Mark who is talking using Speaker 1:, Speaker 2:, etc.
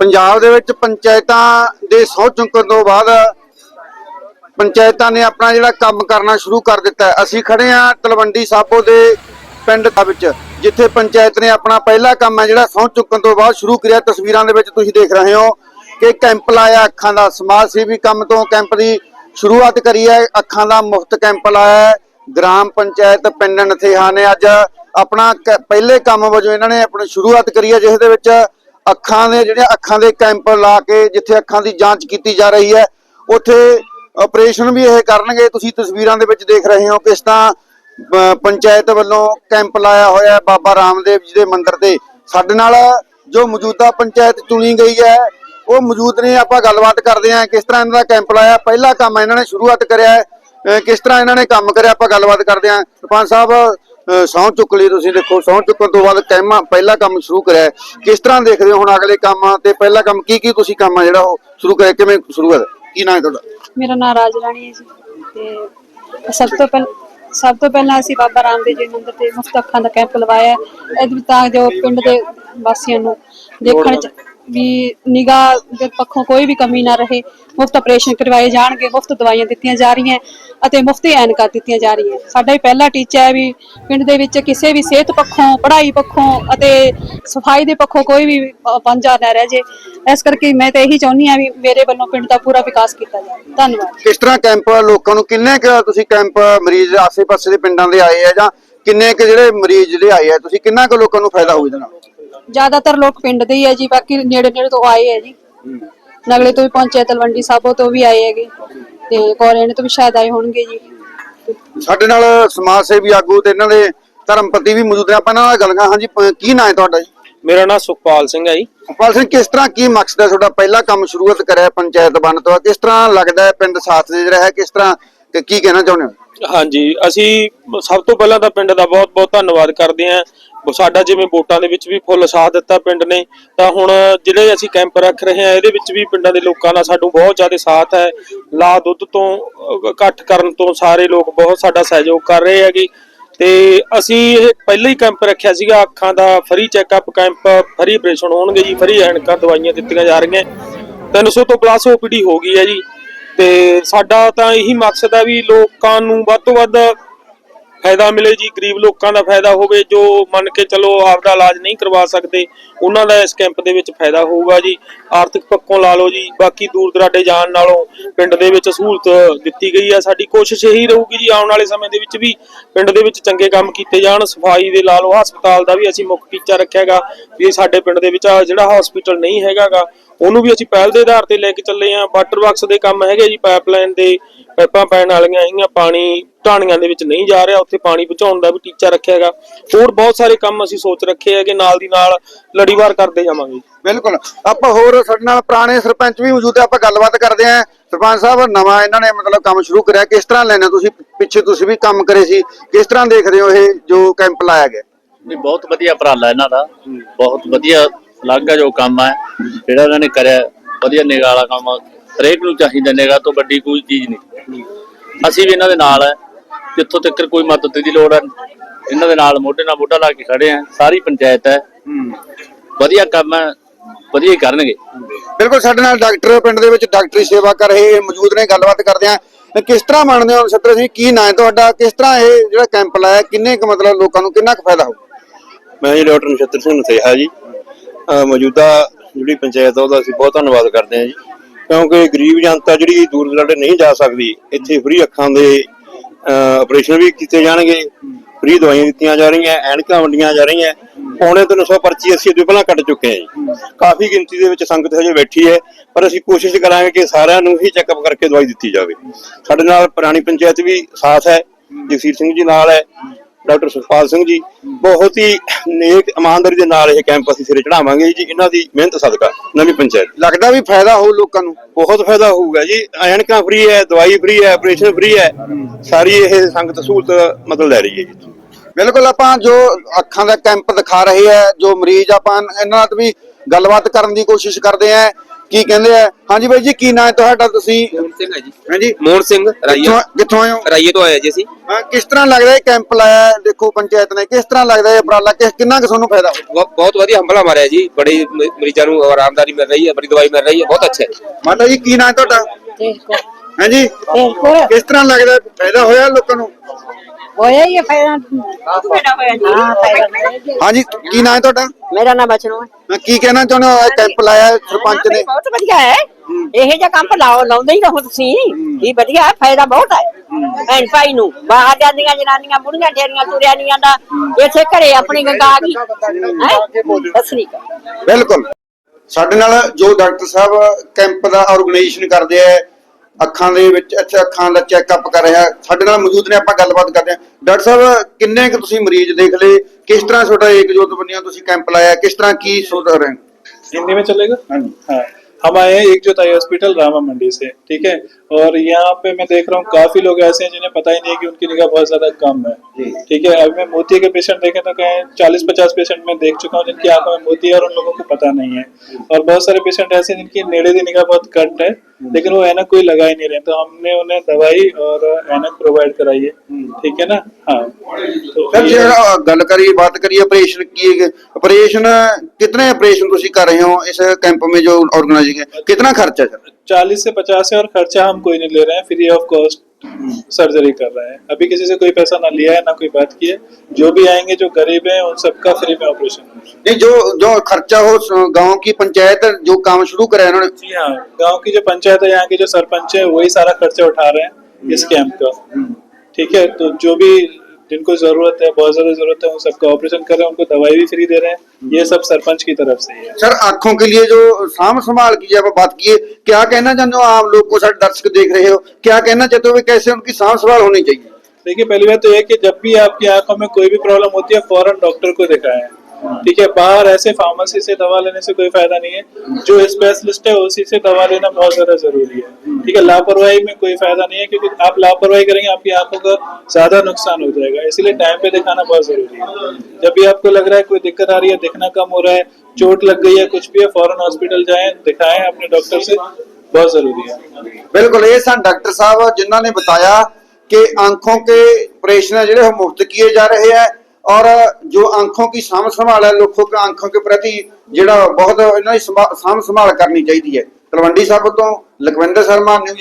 Speaker 1: ਪੰਜਾਬ ਦੇ ਵਿੱਚ ਪੰਚਾਇਤਾਂ ਦੇ ਸਹੁੰ ਚੁੱਕਣ ਤੋਂ ਬਾਅਦ ਪੰਚਾਇਤਾਂ ਨੇ ਆਪਣਾ ਜਿਹੜਾ ਕੰਮ ਕਰਨਾ ਸ਼ੁਰੂ ਕਰ ਦਿੱਤਾ। ਅਸੀਂ ਖੜੇ ਆ ਤਲਵੰਡੀ ਸਾਬੋ ਦੇ ਪਿੰਡ ਦਾ ਵਿੱਚ, ਜਿੱਥੇ ਪੰਚਾਇਤ ਨੇ ਆਪਣਾ ਪਹਿਲਾ ਕੰਮ ਹੈ ਜਿਹੜਾ ਸਹੁੰ ਚੁੱਕਣ ਤੋਂ ਬਾਅਦ ਸ਼ੁਰੂ ਕਰਿਆ। ਤਸਵੀਰਾਂ ਦੇ ਵਿੱਚ ਤੁਸੀਂ ਦੇਖ ਰਹੇ ਹੋ ਕਿ ਕੈਂਪ ਲਾਇਆ ਅੱਖਾਂ ਦਾ। ਸਮਾਜ ਸੇਵੀ ਕੰਮ ਤੋਂ ਕੈਂਪ ਦੀ ਸ਼ੁਰੂਆਤ ਕਰੀ ਹੈ। ਅੱਖਾਂ ਦਾ ਮੁਫਤ ਕੈਂਪ ਲਾਇਆ ਗ੍ਰਾਮ ਪੰਚਾਇਤ ਪਿੰਡ ਨਥੇਹਾ ਨੇ ਅੱਜ ਆਪਣਾ ਪਹਿਲੇ ਕੰਮ ਵਜੋਂ ਇਹਨਾਂ ਨੇ ਆਪਣੀ ਸ਼ੁਰੂਆਤ ਕਰੀ ਹੈ, ਜਿਸ ਦੇ ਵਿੱਚ ਅੱਖਾਂ ਦੇ ਜਿਹੜੇ ਅੱਖਾਂ ਦੇ ਕੈਂਪ ਲਾ ਕੇ ਜਿੱਥੇ ਅੱਖਾਂ ਦੀ ਜਾਂਚ ਕੀਤੀ ਜਾ ਰਹੀ ਹੈ, ਉੱਥੇ ਆਪਰੇਸ਼ਨ ਵੀ ਇਹ ਕਰਨਗੇ। ਤੁਸੀਂ ਤਸਵੀਰਾਂ ਦੇ ਵਿੱਚ ਦੇਖ ਰਹੇ ਹੋ ਕਿਸ ਤਰ੍ਹਾਂ ਪੰਚਾਇਤ ਵੱਲੋਂ ਕੈਂਪ ਲਾਇਆ ਹੋਇਆ ਹੈ ਬਾਬਾ ਰਾਮਦੇਵ ਜੀ ਦੇ ਮੰਦਿਰ ਤੇ। ਸਾਡੇ ਨਾਲ ਜੋ ਮੌਜੂਦਾ ਪੰਚਾਇਤ ਚੁਣੀ ਗਈ ਹੈ, ਉਹ ਮੌਜੂਦ ਨੇ। ਆਪਾਂ ਗੱਲਬਾਤ ਕਰਦੇ ਹਾਂ ਕਿਸ ਤਰ੍ਹਾਂ ਇਹਨਾਂ ਦਾ ਕੈਂਪ ਲਾਇਆ। ਪਹਿਲਾ ਕੰਮ ਇਹਨਾਂ ਨੇ ਸ਼ੁਰੂਆਤ ਕਰਿਆ ਹੈ। ਕਿਸ ਤਰ੍ਹਾਂ ਇਹਨਾਂ ਨੇ ਕੰਮ ਕਰਿਆ, ਆਪਾਂ ਗੱਲਬਾਤ ਕਰਦੇ ਹਾਂ। ਸਰਪੰਚ ਸਾਹਿਬ ਅ, ਚੁੱਕ ਲਈ ਤੁਸੀਂ ਦੇਖੋ ਸਹੁੰ ਚੁੱਕਣ ਤੋਂ ਬਾਅਦ ਕਹਿਮਾ ਪਹਿਲਾ ਕੰਮ ਸ਼ੁਰੂ ਕਰਿਆ ਕਿਸ ਤਰ੍ਹਾਂ ਦੇਖਦੇ ਹੋ ਹੁਣ ਅਗਲੇ ਕੰਮ? ਤੇ ਪਹਿਲਾ ਕੰਮ ਕੀ ਕੀ ਤੁਸੀਂ ਕੰਮ ਜਿਹੜਾ ਉਹ ਸ਼ੁਰੂ ਕਰਿਆ? ਕਿਵੇਂ ਸ਼ੁਰੂ ਕਰ ਕੀ ਨਾਮ ਹੈ ਤੁਹਾਡਾ?
Speaker 2: ਮੇਰਾ ਨਾਮ ਰਾਜ ਰਾਣੀ ਹੈ ਜੀ। ਤੇ ਸਭ ਤੋਂ ਪਹਿਲਾਂ ਸਭ ਤੋਂ ਪਹਿਲਾਂ ਅਸੀਂ ਬਾਬਾ ਰਾਮਦੇਵ ਜੀ ਮੰਦਿਰ ਤੇ ਮੁਫਤ ਅੱਖਾਂ ਦਾ ਕੈਂਪ ਲਵਾਇਆ ਇਹਦੇ ਵਿੱਚ ਤਾਂ ਜੋ ਪਿੰਡ ਦੇ ਵਾਸੀਆਂ ਨੂੰ ਦੇਖਣ ਚ ਵੀ ਨਿਗਾਹ ਦੇ ਪੱਖੋਂ ਕੋਈ ਵੀ ਕਮੀ ਨਾ ਰਹੇ। ਮੁਫਤ ਆਪਰੇਸ਼ਨ ਕਰਵਾਏ ਜਾਣਗੇ, ਮੁਫਤ ਦਵਾਈਆਂ ਦਿੱਤੀਆਂ ਜਾ ਰਹੀਆਂ ਅਤੇ ਮੁਫਤ ਐਨਕਾਂ ਦਿੱਤੀਆਂ ਜਾ ਰਹੀਆਂ। ਸਾਡਾ ਹੀ ਪਹਿਲਾ ਟੀਚਾ ਹੈ ਵੀ ਪਿੰਡ ਦੇ ਵਿੱਚ ਕਿਸੇ ਵੀ ਸਿਹਤ ਪੱਖੋਂ, ਪੜ੍ਹਾਈ ਪੱਖੋਂ ਅਤੇ ਸਫ਼ਾਈ ਦੇ ਪੱਖੋਂ ਕੋਈ ਵੀ ਪ- ਨਾ ਰਹਿ ਜੇ। ਇਸ ਕਰਕੇ ਮੈਂ ਤਾਂ ਇਹੀ ਚਾਹੁੰਦੀ ਹਾਂ ਵੀ ਮੇਰੇ ਵੱਲੋਂ ਪਿੰਡ ਦਾ ਪੂਰਾ ਵਿਕਾਸ ਕੀਤਾ ਜਾਵੇ। ਧੰਨਵਾਦ।
Speaker 1: ਕਿਸ ਤਰ੍ਹਾਂ ਕੈਂਪ ਲੋਕਾਂ ਨੂੰ ਕਿੰਨੇ ਕੁ ਤੁਸੀਂ ਕੈਂਪ ਮਰੀਜ਼ ਆਸੇ-ਪਾਸੇ ਦੇ ਪਿੰਡਾਂ ਦੇ ਆਏ ਆ ਜਾਂ ਕਿੰਨੇ ਕੁ ਜਿਹੜੇ ਮਰੀਜ਼ ਜਿਹੜੇ ਆਏ ਆ, ਤੁਸੀਂ ਕਿੰਨਾ ਕੁ ਲੋਕਾਂ ਨੂੰ ਫਾਇਦਾ ਹੋਊ ਇਹਦੇ ਨਾਲ?
Speaker 2: ਜ਼ਿਆਦਾਤਰ ਲੋਕ ਪਿੰਡ ਦੇ ਹੀ ਹੈ ਜੀ ਬਾਕੀ ਨੇੜੇ ਨੇੜੇ ਤੋਂ ਆਏ ਹੈ ਜੀ। ਨਗਲੇ ਤੋਂ ਵੀ ਪਹੁੰਚੇ ਤਲਵੰਡੀ ਸਾਬੋ ਤੋਂ ਵੀ ਆਏ ਹੈਗੇ। ਤੇ ਕੋਰੀਆਣੇ ਤੋਂ ਵੀ ਸ਼ਾਇਦ ਆਏ ਹੋਣਗੇ ਜੀ।
Speaker 1: ਸਾਡੇ ਨਾਲ ਸਮਾਜ ਸੇਵੀ ਆਗੂ ਤੇ ਇਹਨਾਂ ਦੇ ਧਰਮਪਤੀ ਵੀ ਮੌਜੂਦ ਨੇ। ਆਪਾਂ ਇਹਨਾਂ ਨਾਲ ਗੱਲ ਕਰਾਂ ਹਾਂਜੀ ਕੀ ਨਾਂ ਹੈ ਤੁਹਾਡਾ ਜੀ?
Speaker 3: ਮੇਰਾ ਨਾਮ ਸੁਖਪਾਲ ਸਿੰਘ ਹੈ ਜੀ।
Speaker 1: ਪਾਲ ਸਿੰਘ ਕਿਸ ਤਰ੍ਹਾਂ ਕੀ ਮਕਸਦ ਹੈ ਤੁਹਾਡਾ? ਪਹਿਲਾ ਕੰਮ ਸ਼ੁਰੂਆਤ ਕਰਿਆ ਪੰਚਾਇਤ ਬਣ ਤੋਂ ਕਿਸ ਤਰ੍ਹਾਂ ਲੱਗਦਾ ਹੈ ਪਿੰਡ ਸਾਥ ਦੇ ਰਿਹਾ? ਹੈ ਕਿਸ ਤਰ੍ਹਾਂ ਕੀ ਕਹਿਣਾ ਚਾਹੁੰਦੇ ਹੋ?
Speaker 3: ਹਾਂਜੀ, ਅਸੀਂ ਸਭ ਤੋਂ ਪਹਿਲਾਂ ਤਾਂ ਪਿੰਡ ਦਾ ਬਹੁਤ-ਬਹੁਤ ਧੰਨਵਾਦ ਕਰਦੇ ਹਾਂ। ਸਾਡਾ ਜਿਵੇਂ ਵੋਟਾਂ ਦੇ ਵਿੱਚ ਵੀ ਫੁੱਲ ਸਾਥ ਦਿੱਤਾ ਪਿੰਡ ਨੇ, ਤਾਂ ਹੁਣ ਜਿਹੜੇ ਅਸੀਂ ਕੈਂਪ ਰੱਖ ਰਹੇ ਹਾਂ, ਇਹਦੇ ਵਿੱਚ ਵੀ ਪਿੰਡਾਂ ਦੇ ਲੋਕਾਂ ਦਾ ਸਾਨੂੰ ਬਹੁਤ ਜ਼ਿਆਦਾ ਸਾਥ ਹੈ। ਲਾ ਦੁੱਧ ਤੋਂ ਇਕੱਠ ਕਰਨ ਤੋਂ ਸਾਰੇ ਲੋਕ ਬਹੁਤ ਸਾਡਾ ਸਹਿਯੋਗ ਕਰ ਰਹੇ ਹੈਗੇ। ਤੇ ਅਸੀਂ ਇਹ ਪਹਿਲਾਂ ਹੀ ਕੈਂਪ ਰੱਖਿਆ ਸੀਗਾ, ਅੱਖਾਂ ਦਾ free checkup camp free operation ਹੋਣਗੇ ਜੀ ਫ੍ਰੀ ਐਨਕਾਂ ਦਵਾਈਆਂ ਦਿੱਤੀਆਂ ਜਾ ਰਹੀਆਂ। 300 ਤੋਂ ਪਲੱਸ ਓਪੀਡੀ ਹੋ ਗਈ ਹੈ ਜੀ। ਤੇ ਸਾਡਾ ਤਾਂ ਇਹੀ ਮਕਸਦ ਹੈ ਵੀ ਲੋਕਾਂ ਨੂੰ ਵੱਧ ਤੋਂ ਵੱਧ ਫਾਇਦਾ ਮਿਲੇ ਜੀ, ਗਰੀਬ ਲੋਕਾਂ ਦਾ ਫਾਇਦਾ ਹੋਵੇ, ਜੋ ਮੰਨ ਕੇ ਚਲੋ ਆਪਦਾ ਇਲਾਜ ਨਹੀਂ ਕਰਵਾ ਸਕਦੇ, ਉਹਨਾਂ ਦਾ ਇਸ ਕੈਂਪ ਦੇ ਵਿੱਚ ਫਾਇਦਾ ਹੋਊਗਾ ਜੀ। ਆਰਥਿਕ ਪੱਖੋਂ ਲਾ ਲਓ ਜੀ, ਬਾਕੀ ਦੂਰ ਦਰਾਡੇ ਜਾਣ ਨਾਲੋਂ ਪਿੰਡ ਦੇ ਵਿੱਚ ਸਹੂਲਤ ਦਿੱਤੀ ਗਈ ਹੈ। ਸਾਡੀ ਕੋਸ਼ਿਸ਼ ਇਹੀ ਰਹੂਗੀ ਜੀ, ਆਉਣ ਵਾਲੇ ਸਮੇਂ ਦੇ ਵਿੱਚ ਵੀ ਪਿੰਡ ਦੇ ਵਿੱਚ ਚੰਗੇ ਕੰਮ ਕੀਤੇ ਜਾਣ, ਸਫ਼ਾਈ ਦੇ ਲਾ ਲਓ, ਹਸਪਤਾਲ ਦਾ ਵੀ ਅਸੀਂ ਮੁੱਖ ਟੀਚਾ ਰੱਖਿਆ ਹੈਗਾ ਵੀ ਸਾਡੇ ਪਿੰਡ ਦੇ ਵਿੱਚ ਜਿਹੜਾ ਹਸਪੀਟਲ ਨਹੀਂ ਹੈਗਾਗਾ ਉਹਨੂੰ ਵੀ ਅਸੀਂ ਪਹਿਲ ਦੇ ਆਧਾਰ ਤੇ ਲੈ ਕੇ ਚੱਲੇ ਆਂ ਵਾਟਰ ਬਾਕਸ ਦੇ ਕੰਮ ਹੈਗੇ ਜੀ ਪਾਈਪਲਾਈਨ ਦੇ ਪਾਈਪਾਂ ਪੈਣ ਵਾਲੀਆਂ ਹੈਗੀਆਂ ਪਾਣੀ ਢਾਣੀਆਂ ਦੇ ਵਿੱਚ ਨਹੀਂ ਜਾ ਰਿਹਾ ਉੱਥੇ ਪਾਣੀ ਪਹੁੰਚਾਉਣ ਦਾ ਵੀ ਟੀਚਾ ਰੱਖਿਆ ਹੈਗਾ। ਹੋਰ ਬਹੁਤ ਸਾਰੇ ਕੰਮ ਅਸੀਂ ਸੋਚ ਰੱਖੇ ਹੈਗੇ ਨਾਲ ਦੀ ਨਾਲ ਲੜੀਵਾਰ ਕਰਦੇ ਜਾਵਾਂਗੇ।
Speaker 1: ਬਿਲਕੁਲ। ਆਪਾਂ ਹੋਰ ਸਾਡੇ ਨਾਲ ਪੁਰਾਣੇ ਸਰਪੰਚ ਵੀ ਮੌਜੂਦ ਹੈ ਆਪਾਂ ਗੱਲਬਾਤ ਕਰਦੇ ਆਂ ਸਰਪੰਚ ਸਾਹਿਬ ਨਵਾਂ ਇਹਨਾਂ ਨੇ ਮਤਲਬ ਕੰਮ ਸ਼ੁਰੂ ਕਰਿਆ ਕਿਸ ਤਰ੍ਹਾਂ ਲੈਣਾ ਤੁਸੀਂ? ਪਿੱਛੇ ਤੁਸੀਂ ਵੀ ਕੰਮ ਕਰੇ ਸੀ। ਕਿਸ ਤਰ੍ਹਾਂ ਦੇਖਦੇ ਹੋ ਇਹ ਜੋ ਕੈਂਪ ਲਾਇਆ ਗਿਆ?
Speaker 4: ਨਹੀਂ ਬਹੁਤ ਵਧੀਆ ਉਪਰਾਲਾ ਇਹਨਾਂ ਦਾ। ਬਹੁਤ ਵਧੀਆ ਲੱਗਾ ਜੋ ਕੰਮ ਹੈ ਜਿਹੜਾ ਇਹਨਾਂ ਨੇ ਕਰਿਆ ਵਧੀਆ ਨਿਗਾਹ ਵਾਲਾ ਕੰਮ ਹਰੇਕ ਨੂੰ ਚਾਹੀਦਾ ਨਿਗਾਹ ਤੋਂ ਵੱਡੀ ਕੋਈ ਚੀਜ਼ ਨਹੀਂ। ਅਸੀਂ ਵੀ ਇਹਨਾਂ ਦੇ ਨਾਲ ਹੈ ਜਿੱਥੋਂ ਤੱਕ ਕੋਈ ਮਦਦ ਦੀ ਲੋੜ ਹੈ ਇਹਨਾਂ ਦੇ ਨਾਲ ਮੋਢੇ ਨਾਲ ਮੋਢਾ ਲਾ ਕੇ ਖੜੇ ਆ ਸਾਰੀ ਪੰਚਾਇਤ ਹੈ। ਵਧੀਆ ਕੰਮ ਹੈ ਵਧੀਆ ਹੀ ਕਰਨਗੇ।
Speaker 1: ਬਿਲਕੁਲ ਸਾਡੇ ਨਾਲ ਡਾਕਟਰ ਪਿੰਡ ਦੇ ਵਿੱਚ ਡਾਕਟਰੀ ਸੇਵਾ ਕਰ ਰਹੇ ਮੌਜੂਦ ਨੇ ਗੱਲਬਾਤ ਕਰਦੇ ਆਂ। ਕਿਸ ਤਰ੍ਹਾਂ ਮੰਨਦੇ ਹੋ ਸਤਰ ਸਿੰਘ ਕੀ ਨਾਂ ਹੈ ਤੁਹਾਡਾ ਕਿਸ ਤਰ੍ਹਾਂ ਇਹ ਜਿਹੜਾ ਕੈਂਪ ਲਾਇਆ ਕਿੰਨੇ ਕੁ ਮਤਲਬ ਲੋਕਾਂ ਨੂੰ ਕਿੰਨਾ ਕੁ ਫਾਇਦਾ ਹੋਊ?
Speaker 5: ਮੈਂ ਜੀ ਡਾਕਟਰ ਨਛੱਤਰ ਸਿੰਘ ਨਥੇਹਾ ਜੀ। ਮੌਜੂਦਾ ਜਿਹੜੀ ਪੰਚਾਇਤ ਆ, ਉਹਦਾ ਅਸੀਂ ਬਹੁਤ ਧੰਨਵਾਦ ਕਰਦੇ ਹਾਂ ਜੀ। ਕਿਉਂਕਿ ਗਰੀਬ ਜਨਤਾ ਜਿਹੜੀ ਦੂਰ ਦਰਾਡੇ ਨਹੀਂ ਜਾ ਸਕਦੀ, ਇੱਥੇ ਫ੍ਰੀ ਅੱਖਾਂ ਦੇ ਆਪਰੇਸ਼ਨ ਵੀ ਕੀਤੇ ਜਾਣਗੇ। ਫ੍ਰੀ ਦਵਾਈਆਂ ਦਿੱਤੀਆਂ ਜਾ ਰਹੀਆਂ, ਐਨਕਾਂ ਵੰਡੀਆਂ ਜਾ ਰਹੀਆਂ। ਪੌਣੇ 300 ਪਰਚੀ ਅਸੀਂ ਇਹਦੇ ਪਹਿਲਾਂ ਕੱਟ ਚੁੱਕੇ ਹਾਂ ਜੀ। ਕਾਫੀ ਗਿਣਤੀ ਦੇ ਵਿੱਚ ਸੰਗਤ ਹਜੇ ਬੈਠੀ ਹੈ, ਪਰ ਅਸੀਂ ਕੋਸ਼ਿਸ਼ ਕਰਾਂਗੇ ਕਿ ਸਾਰਿਆਂ ਨੂੰ ਹੀ ਚੈੱਕਅਪ ਕਰਕੇ ਦਵਾਈ ਦਿੱਤੀ ਜਾਵੇ। ਸਾਡੇ ਨਾਲ ਪੁਰਾਣੀ ਪੰਚਾਇਤ ਵੀ ਸਾਥ ਹੈ, ਜਗਸੀਰ ਸਿੰਘ ਜੀ ਨਾਲ ਹੈ। ਡਾਕਟਰ ਸੁਖਪਾਲ ਸਿੰਘ ਜੀ ਬਹੁਤ ਹੀ ਨੇਕ ਇਮਾਨਦਾਰੀ ਦੇ ਨਾਲ ਇਹ ਕੈਂਪ ਅਸੀਂ ਸਿਰੇ ਚੜਾਵਾਂਗੇ ਜੀ ਇਹਨਾਂ ਦੀ ਮਿਹਨਤ ਸਦਕਾ ਨਵੀਂ ਪੰਚਾਇਤ।
Speaker 1: ਲੱਗਦਾ ਵੀ ਫਾਇਦਾ ਹੋਊ ਲੋਕਾਂ ਨੂੰ?
Speaker 5: ਬਹੁਤ ਫਾਇਦਾ ਹੋਊਗਾ ਜੀ ਐਨਕਾਂ ਫ੍ਰੀ ਹੈ ਦਵਾਈ ਫ੍ਰੀ ਹੈ ਆਪਰੇਸ਼ਨ ਫ੍ਰੀ ਹੈ ਸਾਰੀ ਇਹ ਸੰਗਤ ਸਹੂਲਤ ਮਤਲਬ ਲੈ ਰਹੀ ਹੈ ਜੀ।
Speaker 1: ਬਿਲਕੁਲ ਆਪਾਂ ਜੋ ਅੱਖਾਂ ਦਾ ਕੈਂਪ ਦਿਖਾ ਰਹੇ ਹੈ ਜੋ ਮਰੀਜ਼ ਆਪਾਂ ਇਹਨਾਂ ਨਾਲ ਵੀ ਗੱਲਬਾਤ ਕਰਨ ਦੀ ਕੋਸ਼ਿਸ਼ ਕਰਦੇ ਆ ਕੀ ਕਹਿੰਦੇ ਆ? ਹਾਂਜੀ ਬਾਈ ਜੀ ਕੀ ਨਾਂ ਹੈ ਤੁਹਾਡਾ ਤੁਸੀਂ?
Speaker 6: ਮੋਹਨ ਸਿੰਘ ਹੈ ਜੀ।
Speaker 1: ਹਾਂਜੀ।
Speaker 6: ਮੋਹਨ ਸਿੰਘ ਰਾਈਏ।
Speaker 1: ਕਿੱਥੋਂ ਕਿੱਥੋਂ ਆਏ ਹੋ?
Speaker 6: ਰਾਈਏ ਤੋਂ ਆਇਆ ਜੀ ਅਸੀਂ।
Speaker 1: ਹਾਂ, ਕਿਸ ਤਰ੍ਹਾਂ ਲੱਗਦਾ ਇਹ ਕੈਂਪ ਲਾਇਆ ਹੈ? ਦੇਖੋ ਪੰਚਾਇਤ ਨੇ ਕਿਸ ਤਰ੍ਹਾਂ ਲੱਗਦਾ ਇਹ ਉਪਰਾਲਾ? ਕਿਸ ਕਿੰਨਾ ਕੁ ਤੁਹਾਨੂੰ ਫਾਇਦਾ? ਹੋਇਆ
Speaker 6: ਬਹੁਤ ਬਹੁਤ ਵਧੀਆ ਹੰਬਲਾ ਮਾਰਿਆ ਜੀ। ਬੜੇ ਮ- ਮਰੀਜ਼ਾਂ ਨੂੰ ਆਰਾਮਦਾਰੀ ਮਿਲ ਰਹੀ ਹੈ ਬੜੀ ਦਵਾਈ ਮਿਲ ਰਹੀ ਹੈ ਬਹੁਤ ਅੱਛਾ ਹੈ।
Speaker 1: ਮਾਤਾ ਜੀ ਕੀ ਨਾਂ ਹੈ ਤੁਹਾਡਾ? ਹਾਂਜੀ। ਕਿਸ ਤਰ੍ਹਾਂ ਲੱਗਦਾ? ਫਾਇਦਾ ਹੋਇਆ ਲੋਕਾਂ ਨੂੰ?
Speaker 7: ਹੋਇਆ ਹੀ ਹੈ ਫਾਇਦਾ ਹਾਂ ਫਾਇਦਾ
Speaker 1: ਹਾਂਜੀ ਕੀ ਨਾਂ ਹੈ ਤੁਹਾਡਾ?
Speaker 7: ਮੇਰਾ ਨਾਮ ਬਚਨੋ ਹੈ।
Speaker 1: ਮੈਂ ਕੀ ਕਹਿਣਾ ਚਾਹੁੰਦੇ ਹੋ? ਇਹ ਕੈਂਪ ਲਾਇਆ ਹੈ ਸਰਪੰਚ ਨੇ।
Speaker 7: ਬਹੁਤ ਵਧੀਆ ਹੈ। ਇਹ ਜਿਹਾ ਕੰਮ ਲਾਓ ਲਾਉਂਦੇ ਹੀ ਰਹੋ ਤੁਸੀਂ। ਇਹ ਵਧੀਆ ਹੈ? ਫਾਇਦਾ ਬਹੁਤ ਹੈ। ਭੈਣ ਭਾਈ ਨੂੰ। ਬਾਹਰ ਜਾਂਦੀਆਂ ਜਨਾਨੀਆਂ ਬੁੜੀਆਂ ਢੇਰੀਆਂ ਤੁਰਿਆ ਨਹੀਂ ਜਾਂਦਾ। ਇੱਥੇ ਘਰੇ ਆਪਣੀ ਗੰਗਾ ਆ ਗਈ ਹੈ ਸਸਰੀ
Speaker 1: ਬਿਲਕੁਲ। ਸਾਡੇ ਨਾਲ ਜੋ ਡਾਕਟਰ ਸਾਹਿਬ ਕੈਂਪ ਦਾ ਆਰਗੇਨਾਈਜੇਸ਼ਨ ਕਰਦੇ ਆ ਅੱਖਾਂ ਦੇ ਵਿੱਚ ਅੱਛਾ ਅੱਖਾਂ ਦਾ ਚੈੱਕਅਪ ਕਰ ਰਿਹਾ। ਸਾਡੇ ਨਾਲ ਮੌਜੂਦ ਨੇ ਆਪਾਂ ਗੱਲਬਾਤ ਕਰਦੇ ਹਾਂ। ਡਾਕਟਰ ਸਾਹਿਬ ਕਿੰਨੇ ਕੁ ਤੁਸੀਂ ਮਰੀਜ਼ ਦੇਖ ਲਏ? ਕਿਸ ਤਰ੍ਹਾਂ ਤੁਹਾਡਾ ਏਕਜੋਤ ਬਣਿਆ? ਤੁਸੀਂ ਕੈਂਪ ਲਾਇਆ। ਕਿਸ ਤਰ੍ਹਾਂ ਕੀ ਸੋਚ ਰਹੇ ਹੋ?
Speaker 8: ਹਿੰਦੀ ਵਿੱਚ ਚੱਲੇਗਾ?
Speaker 1: ਹਾਂਜੀ।
Speaker 8: ਹਾਂ। हम आए हैं एक जो ताई हॉस्पिटल रामा मंडी से ठीक है? और यहाँ पे मैं देख रहा हूँ काफ़ी लोग ऐसे हैं जिन्हें पता ही नहीं है कि उनकी निगाह बहुत ज़्यादा कम है ठीक है? अभी मैं मोती के पेशेंट देखे तो कहें चालीस पचास पेशेंट मैं देख चुका हूँ जिनकी आँखों में मोती है और उन लोगों को पता नहीं है। और बहुत सारे पेशेंट ऐसे हैं जिनकी नेड़े की निगाह बहुत कट है लेकिन वो ऐनक कोई लगा ही नहीं रहे तो हमने उन्हें दवाई और ऐनक प्रोवाइड कराई है ठीक है ना? हाँ।
Speaker 1: ਸਰ
Speaker 8: ये-
Speaker 1: ਜਿਹੜਾ ਗੱਲ ਕਰੀਏ ਬਾਤ ਕਰੀਏ ਆਪਰੇਸ਼ਨ की ऑपरेशन कितने ऑपरेशन ਤੁਸੀਂ कर रहे हो इस कैंप में जो ऑर्गेनाइजिंग है कितना खर्चा है सर
Speaker 8: चालीस से पचास है और खर्चा हम कोई नहीं ले रहे हैं फ्री ऑफ कॉस्ट सर्जरी कर रहे हैं अभी किसी से कोई पैसा ना लिया है ना कोई बात की है जो भी आएंगे जो गरीब हैं उन सबका फ्री में ऑपरेशन होगा
Speaker 1: नहीं जो जो खर्चा हो गांव की पंचायत जो काम शुरू करा है इन्होंने
Speaker 8: जी हाँ गांव की जो पंचायत है यहाँ के जो सरपंच है वही सारा खर्चा उठा रहे हैं इस कैंप का ठीक है तो जो भी जिनको ज़रूरत है बहुत ज़्यादा ज़रूरत है उन सबका ऑपरेशन कर रहे हैं उनको दवाई भी फ्री दे रहे हैं। ये सब सरपंच की तरफ़ से है
Speaker 1: सर आँखों के लिए जो साम संभाल की जब बात किए क्या कहना चाहते हो आम लोग को सर दर्शक देख रहे हो? क्या कहना चाहते हो कैसे उनकी साम संभाल होनी चाहिए?
Speaker 8: देखिए पहली बात तो यह की कि जब भी आपकी आँखों में कोई भी प्रॉब्लम होती है फ़ौरन डॉक्टर को दिखाएँ। ठीक है, बाहर ऐसे फार्मेसी से दवा लेने से कोई फ़ायदा नहीं है। जो स्पेशलिस्ट है, उसी से दवा लेना बहुत ज़्यादा ज़रूरी है। ठीक है, लापरवाही में कोई फ़ायदा नहीं है, क्योंकि आप लापरवाही करेंगे, आपकी आँखों का ज़्यादा नुकसान हो जाएगा। इसीलिए टाइम पे दिखाना बहुत ज़रूरी है। जब भी आपको लग रहा है कोई दिक्कत आ रही है, दिखना कम हो रहा है, चोट लग गई है, कुछ भी है फॉरन हॉस्पिटल जाए, दिखाए अपने डॉक्टर से, बहुत ज़रूरी है।
Speaker 1: बिल्कुल, ये सन डॉक्टर साहब, जिन्होंने बताया कि आँखों के ऑपरेशन है जो मुफ़्त किए जा रहे हैं और जो आंखों की साम संभाल है लोगों के आंखों के प्रति ਜਿਹੜਾ ਬਹੁਤ ਇਹਨਾਂ ਦੀ ਸੰਭਾ- ਸਾਂਭ ਸੰਭਾਲ ਕਰਨੀ ਚਾਹੀਦੀ ਹੈ ਤਲਵੰਡੀ ਸਾਬੋ ਤੋਂ ਲਖਵਿੰਦਰ ਸ਼ਰਮਾ ਨਿਊਜ਼